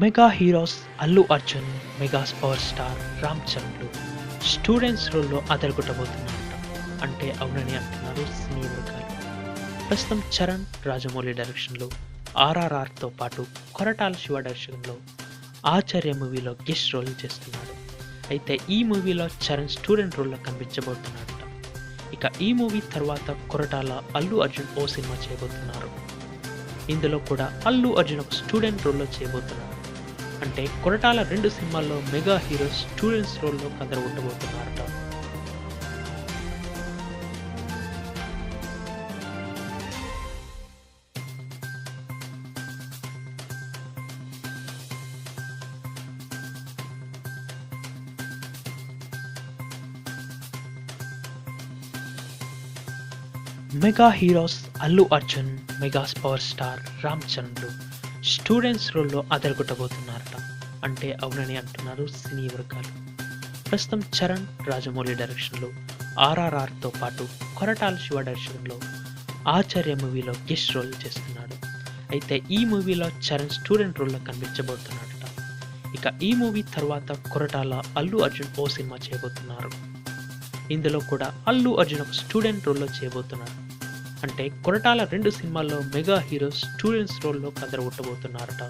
Mega heroes Allu Arjun mega power star Ram చరణ్లు students రోల్లో అదరగొట్టబోతున్నారట. అంటే అవునని అంటున్నారు సినీ వర్గాలు ప్రస్తుతం చరణ్ రాజమౌళి డైరెక్షన్లో ఆర్ఆర్ఆర్తో పాటు కొరటాల శివ డైరెక్షన్లో ఆచార్య మూవీలో గెస్ట్ రోల్ చేస్తున్నాడు. అయితే ఈ మూవీలో చరణ్ స్టూడెంట్ రోల్లో కనిపించబోతున్నాడట. ఇక ఈ మూవీ తర్వాత కొరటాల అల్లు అర్జున్ ఓ సినిమా చేయబోతున్నారు. ఇందులో కూడా అల్లు అర్జున్ ఒక స్టూడెంట్ రోల్లో చేయబోతున్నారు అంటే కొరటాల రెండు సినిమాల్లో మెగా హీరోస్ స్టూడెంట్స్ రోల్లో కథలు ఉండబోతున్నారట. Mega heroes Allu Arjun mega power star Ram చంద్రుడు స్టూడెంట్స్ రోల్లో అదరగొట్టబోతున్నారట. అంటే అవునని అంటున్నారు సినీ వర్గాలు ప్రస్తుతం చరణ్ రాజమౌళి డైరెక్షన్లో ఆర్ఆర్ఆర్తో పాటు కొరటాల శివ డైరెక్షన్లో ఆచార్య మూవీలో గెస్ట్ రోల్ చేస్తున్నాడు. అయితే ఈ మూవీలో చరణ్ స్టూడెంట్ రోల్లో కనిపించబోతున్నాడట. ఇక ఈ మూవీ తర్వాత కొరటాల అల్లు అర్జున్ ఓ సినిమా చేయబోతున్నారు. ఇందులో కూడా అల్లు అర్జున్ ఒక స్టూడెంట్ రోల్లో చేయబోతున్నారు. అంటే కొరటాల రెండు సినిమాల్లో మెగా హీరోస్ స్టూడెంట్స్ రోల్లో కదరగొట్టబోతున్నారట.